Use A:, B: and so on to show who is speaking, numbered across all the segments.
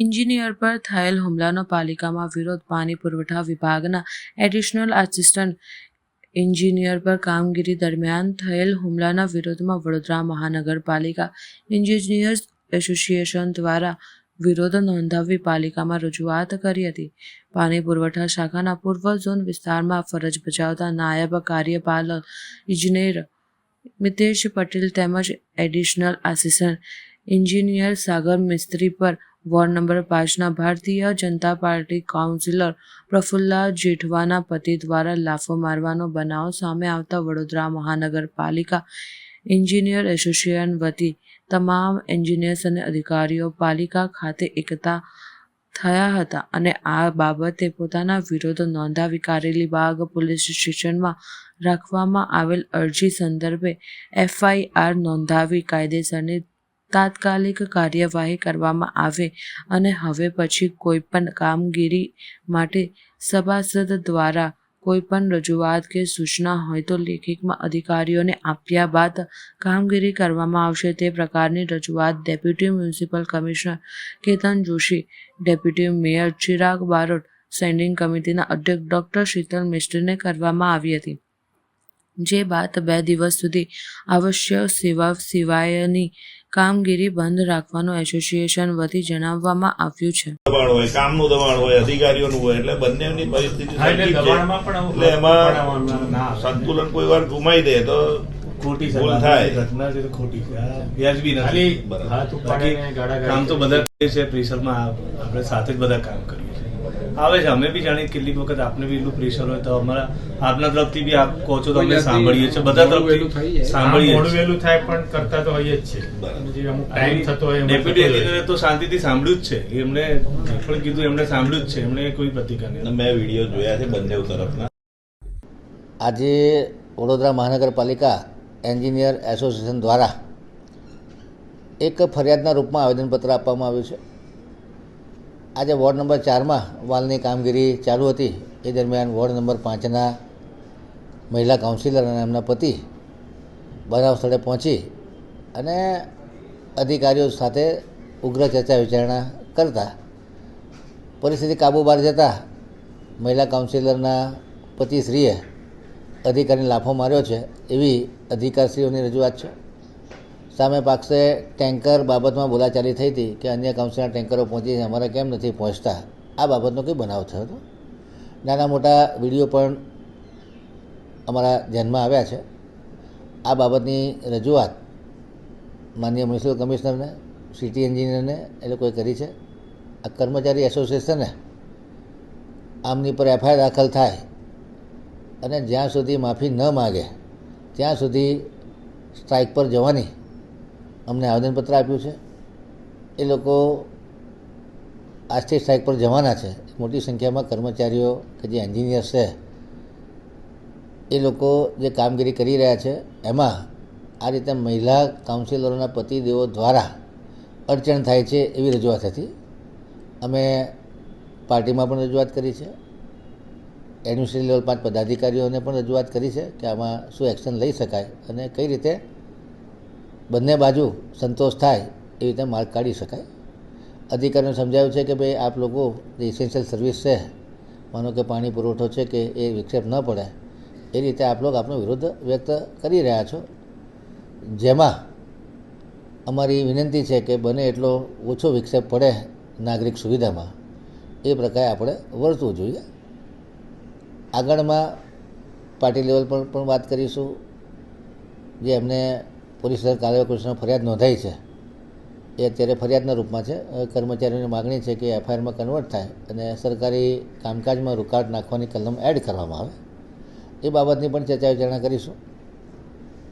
A: Engineer પર થયેલ હુમલાનો પાલિકામાં વિરોધ પાણી પુરવઠા વિભાગના એડિશનલ આસિસ્ટન્ટ એન્જિનિયર પર કામગીરી દરમિયાન થયેલ હુમલાના વિરોધમાં વડોદરા મહાનગરપાલિકા એન્જિનિયર્સ એસોસિએશન દ્વારા વિરોધ નોંધાવી પાલિકામાં રજૂઆત કરી હતી. પાણી પુરવઠા શાખાના પૂર્વ ઝોન વિસ્તારમાં ફરજ બજાવતા નાયબ કાર્યપાલક ઇજનેર મિતેશ પટેલ તેમજ additional assistant engineer Sagar Mistry પર વોર્ડ નંબર પાંચના ભારતીય જનતા પાર્ટી કાઉન્સિલર પ્રફુલ્લા જેઠવાના પતિ દ્વારા લાફો મારવાનો બનાવ સામે આવતા વડોદરા મહાનગરપાલિકા એન્જિનિયર એસોસિએશન વતી તમામ એન્જિનિયર્સ અને અધિકારીઓ પાલિકા ખાતે એકતા થયા હતા અને આ બાબતે પોતાના વિરોધ નોંધાવી કારેલીબાગ પોલીસ સ્ટેશનમાં રાખવામાં આવેલ અરજી સંદર્ભે એફઆઈઆર નોંધાવી કાયદેસરની તાત્કાલિક કાર્યવાહી કરવામાં આવે અને હવે પછી કોઈ પણ કામગીરી માટે સભાસદ દ્વારા કોઈ પણ રજૂઆત કે સૂચના હોય તો લેખિતમાં અધિકારીઓને આપ્યા બાદ કામગીરી કરવામાં આવશે. તે પ્રકારની રજૂઆત deputy municipal commissioner Ketan Joshi, deputy mayor Chirag Barot standing કમિટીના અધ્યક્ષ ડોક્ટર શીતલ મિસ્ત્રીને કરવામાં આવી હતી. જે બાદ બે દિવસ સુધી આવશ્યક સેવા સિવાયની કામગીરી બંધ રાખવાનું એસોસિએશન વતી જણાવવામાં આવ્યું છે.
B: દબાણ હોય કામનું દબાણ હોય અધિકારીઓનું હોય એટલે બંનેની પરિસ્થિતિ
C: એટલે
B: એમાં. સંતુલન કોઈ વાર ગુમાઈ દે તો
D: ખોટી
B: થાય.
D: ઘટના છે ખોટી વ્યાજબી નથી. કામ તો બધા છે પ્રેશરમાં આપણે સાથે જ બધા કામ કરીએ. આવે છે. અમે બી જાણીએ કેટલીક વખત આપને બી એટલું પ્રેશર હોય તો અમારા આપના તરફથી બી આપ કહો છો તો અમે સાંભળીએ છીએ. બધા તરફથી સાંભળીએ
C: મોડું વહેલું થાય પણ કરતા તો હોઈએ જ છે. અમુક ટાઈમ થતો હોય
D: ડેપ્યુટી એડિટરે તો શાંતિથી સાંભળ્યું જ છે. એમને પણ કીધું એમણે સાંભળ્યું જ છે. એમણે કોઈ પ્રતિકાર નહીં.
B: મેં વીડિયો જોયા છે બંને તરફના.
E: આજે વડોદરા મહાનગરપાલિકા એન્જિનિયર એસોસિએશન દ્વારા એક ફરિયાદના રૂપમાં આવેદનપત્ર આપવામાં આવ્યું છે. આજે વોર્ડ નંબર ચારમાં વાલની કામગીરી ચાલુ હતી. એ દરમિયાન વોર્ડ નંબર પાંચના મહિલા કાઉન્સિલર અને એમના પતિ બનાવ સ્થળે પહોંચી અને અધિકારીઓ સાથે ઉગ્ર ચર્ચા વિચારણા કરતા. પરિસ્થિતિ કાબૂ બહાર જતાં મહિલા કાઉન્સિલરના પતિશ્રીએ અધિકારીને લાફો માર્યો છે એવી અધિકારશ્રીઓની રજૂઆત છે. સામે પાક્ષે ટેન્કર બાબતમાં બોલાચાલી થઈ હતી કે અન્ય કંપનીના ટેન્કરો પહોંચી છે, અમારે કેમ નથી પહોંચતા? આ બાબતનો કંઈ બનાવ થયો હતો નાના મોટા વીડિયો પણ અમારા ધ્યાનમાં આવ્યા છે. આ બાબતની રજૂઆત માનનીય મ્યુનિસિપલ કમિશનરને સિટી એન્જિનિયરને એ લોકોએ કરી છે. આ કર્મચારી એસોસિએશને આમની પર એફઆઈઆર દાખલ થાય અને જ્યાં સુધી માફી ન માગે ત્યાં સુધી સ્ટ્રાઇક પર જવાની અમને આવેદનપત્ર આપ્યું છે. એ લોકો આજથી સ્ટ્રાઇક પર જવાના છે. મોટી સંખ્યામાં કર્મચારીઓ કે જે એન્જિનિયર છે, એ લોકો જે કામગીરી કરી રહ્યા છે, એમાં આ રીતે મહિલા કાઉન્સિલરોના પતિદેવો દ્વારા અડચણ થાય છે એવી રજૂઆત હતી. અમે પાર્ટીમાં પણ રજૂઆત કરી છે. એડમિનિસ્ટ્રેટિવ લેવલ પાંચ પદાધિકારીઓને પણ રજૂઆત કરી છે કે આમાં શું એક્શન લઈ શકાય અને કઈ રીતે બંને બાજુ સંતોષ થાય એ રીતે માર્ગ કાઢી શકાય. અધિકારીઓને સમજાવ્યું છે કે ભાઈ, આપ લોકો જે ઇસેન્શિયલ સર્વિસ છે, માનો કે પાણી પુરવઠો છે કે એ વિક્ષેપ ન પડે, એ રીતે આપ લોકો આપનો વિરોધ વ્યક્ત કરી રહ્યા છો. જેમાં અમારી વિનંતી છે કે બને એટલો ઓછો વિક્ષેપ પડે નાગરિક સુવિધામાં, એ પ્રકારે આપણે વર્તવું જોઈએ. આગળમાં પાર્ટી લેવલ પર પણ વાત કરીશું. જે એમને પોલીસ કાર્યવાહી કૃષ્ણ ફરિયાદ નોંધાઈ છે. એ અત્યારે ફરિયાદના રૂપમાં છે. કર્મચારીઓની માગણી છે કે એફઆઈઆરમાં કન્વર્ટ થાય અને સરકારી કામકાજમાં રૂકાવટ નાખવાની કલમ એડ કરવામાં આવે. એ બાબતની પણ ચર્ચા વિચારણા કરીશું.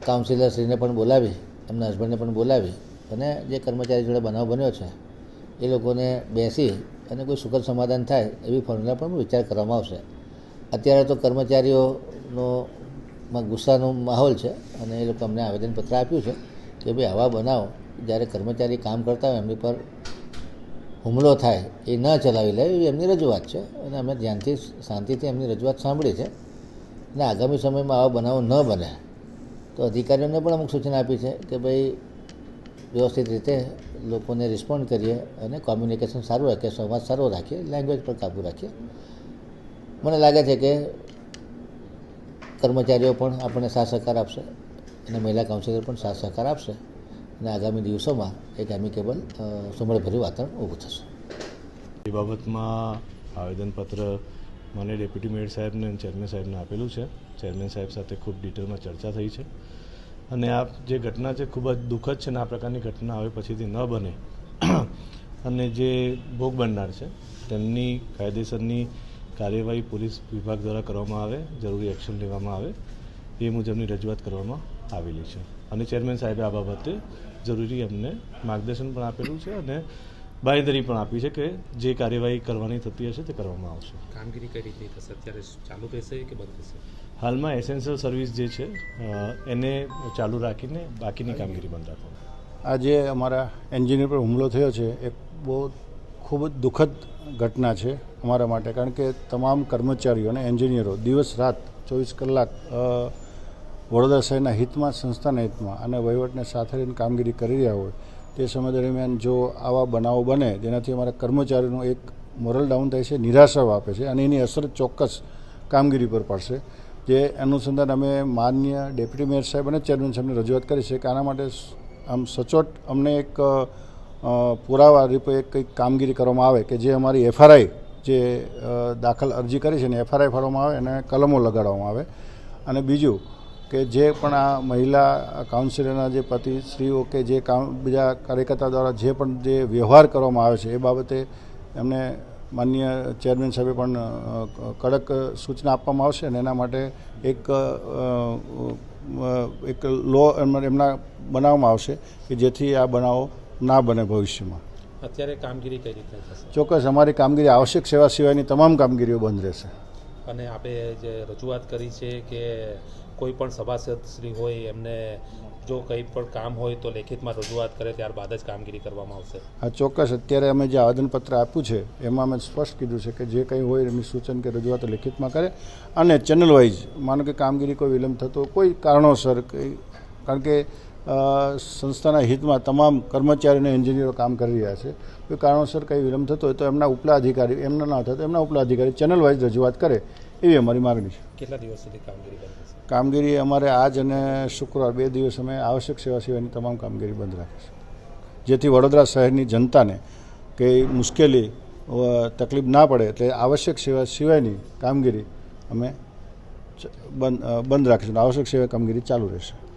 E: કાઉન્સિલરશ્રીને પણ બોલાવી, એમના હસબન્ડને પણ બોલાવી અને જે કર્મચારી જોડે બનાવ બન્યો છે, એ લોકોને બેસી અને કોઈ સુખદ સમાધાન થાય એવી ફોર્મ્યુલા પણ વિચાર કરવામાં આવશે. અત્યારે તો કર્મચારીઓનો માં ગુસ્સાનો માહોલ છે અને એ લોકો અમને આવેદનપત્ર આપ્યું છે કે ભાઈ આવા બનાવ, જ્યારે કર્મચારી કામ કરતા હોય, એમની પર હુમલો થાય, એ ન ચલાવી લે, એવી એમની રજૂઆત છે. અને અમે ધ્યાનથી, શાંતિથી એમની રજૂઆત સાંભળી છે. અને આગામી સમયમાં આવા બનાવો ન બને. તો અધિકારીઓને પણ અમુક સૂચના આપી છે કે ભાઈ, વ્યવસ્થિત રીતે લોકોને રિસ્પોન્ડ કરીએ અને કોમ્યુનિકેશન સારું રાખીએ, સંવાદ સારો રાખીએ લેંગ્વેજ પર કાબૂ રાખીએ. મને લાગે છે કે કર્મચારીઓ પણ આપણને સાથ સહકાર આપશે અને મહિલા કાઉન્સિલર પણ સાથ સહકાર આપશે અને આગામી દિવસોમાં એક એમિકેબલ સુમળભર્યું વાતાવરણ ઊભું થશે.
F: એ બાબતમાં આવેદનપત્ર મને ડેપ્યુટી મેયર સાહેબને અને ચેરમેન સાહેબને આપેલું છે. ચેરમેન સાહેબ સાથે ખૂબ ડિટેલમાં ચર્ચા થઈ છે. અને આ જે ઘટના છે ખૂબ જ દુઃખદ છે અને આ પ્રકારની ઘટના હવે પછીથી ન બને. અને જે ભોગ બનનાર છે, તેમની કાયદેસરની કાર્યવાહી પોલીસ વિભાગ દ્વારા કરવામાં આવે જરૂરી એક્શન લેવામાં આવે એ મુજબની રજૂઆત કરવામાં આવેલી છે. અને ચેરમેન સાહેબે આ બાબતે જરૂરી અમને માર્ગદર્શન પણ આપેલું છે અને બાંયધરી પણ આપી છે કે જે કાર્યવાહી કરવાની થતી હશે તે કરવામાં આવશે.
G: કામગીરી કઈ રીતની થશે? અત્યારે ચાલુ રહેશે કે બંધ થશે?
F: હાલમાં એસેન્શિયલ સર્વિસ જે છે એને ચાલુ રાખીને બાકીની કામગીરી બંધ રાખવામાં
H: આજે અમારા એન્જિનિયર પર હુમલો થયો છે. એક બહુ ખૂબ જ દુઃખદ ઘટના છે અમારા માટે, કારણ કે તમામ કર્મચારીઓ અને એન્જિનિયરો દિવસ રાત ચોવીસ કલાક વડોદરા શહેરના હિતમાં, સંસ્થાના હિતમાં અને વહીવટને સાથે લઈને કામગીરી કરી રહ્યા હોય, તે સમય દરમિયાન જો આવા બનાવો બને, જેનાથી અમારા કર્મચારીનું એક મોરલ ડાઉન થાય છે, નિરાશા આપે છે અને એની અસર ચોક્કસ કામગીરી પર પડશે. જે અનુસંધાન અમે માન્ય ડેપ્યુટી મેયર સાહેબ અને ચેરમેન સાહેબને રજૂઆત કરી છે કે આના માટે આમ સચોટ અમને એક પુરાવા રૂપે કંઈક કામગીરી કરવામાં આવે કે જે અમારી એફઆરઆઈ જે દાખલ અરજી કરી છે ને એફઆરઆઈ ફાળવામાં આવે અને કલમો લગાડવામાં આવે. અને બીજું કે જે પણ આ મહિલા કાઉન્સિલરના જે પતિ, સ્ત્રીઓ કે જે કામ, બીજા કાર્યકર્તા દ્વારા જે પણ જે વ્યવહાર કરવામાં આવે છે એ બાબતે એમને માન્ય ચેરમેન સાહેબે પણ કડક સૂચના આપવામાં આવશે અને એના માટે એક એક લો એમના બનાવવામાં આવશે કે જેથી આ બનાવો ના બને ભવિષ્યમાં.
G: અત્યારે કામગીરી કઈ રીતે થશે?
H: ચોક્કસ અમારી કામગીરી આવશ્યક સેવા સિવાયની તમામ કામગીરીઓ બંધ રહેશે.
G: અને આપણે જે રજૂઆત કરી છે કે કોઈ પણ સભાસદ શ્રી હોય એમને જો કંઈ પણ કામ હોય તો લેખિતમાં રજૂઆત કરે ત્યારબાદ જ કામગીરી કરવામાં આવશે.
H: હા ચોક્કસ. અત્યારે અમે જે આવેદનપત્ર આપ્યું છે એમાં અમે સ્પષ્ટ કીધું છે કે જે કંઈ હોય એમની સૂચન કે રજૂઆત લેખિતમાં કરે અને ચેનલ વાઇઝ માનો કે કામગીરી કોઈ વિલંબ થતો કોઈ કારણોસર કંઈ કારણ કે સંસ્થાના હિતમાં તમામ કર્મચારીઓ અને એન્જિનિયરો કામ કરી રહ્યા છે. કોઈ કારણોસર કંઈ વિલંબ થતો હોય તો એમના ઉપલા અધિકારી એમના ના થતો એમના ઉપલા અધિકારી ચેનલ વાઇઝ રજૂઆત કરે એવી અમારી માગણી છે.
G: કેટલા દિવસ સુધી કામગીરી
H: કામગીરી અમારે આજ અને શુક્રવાર બે દિવસ અમે આવશ્યક સેવા સિવાયની તમામ કામગીરી બંધ રાખીશું જેથી વડોદરા શહેરની જનતાને કંઈ મુશ્કેલી તકલીફ ના પડે એટલે આવશ્યક સેવા સિવાયની કામગીરી અમે બંધ બંધ રાખીશું આવશ્યક સેવા કામગીરી ચાલુ રહેશે.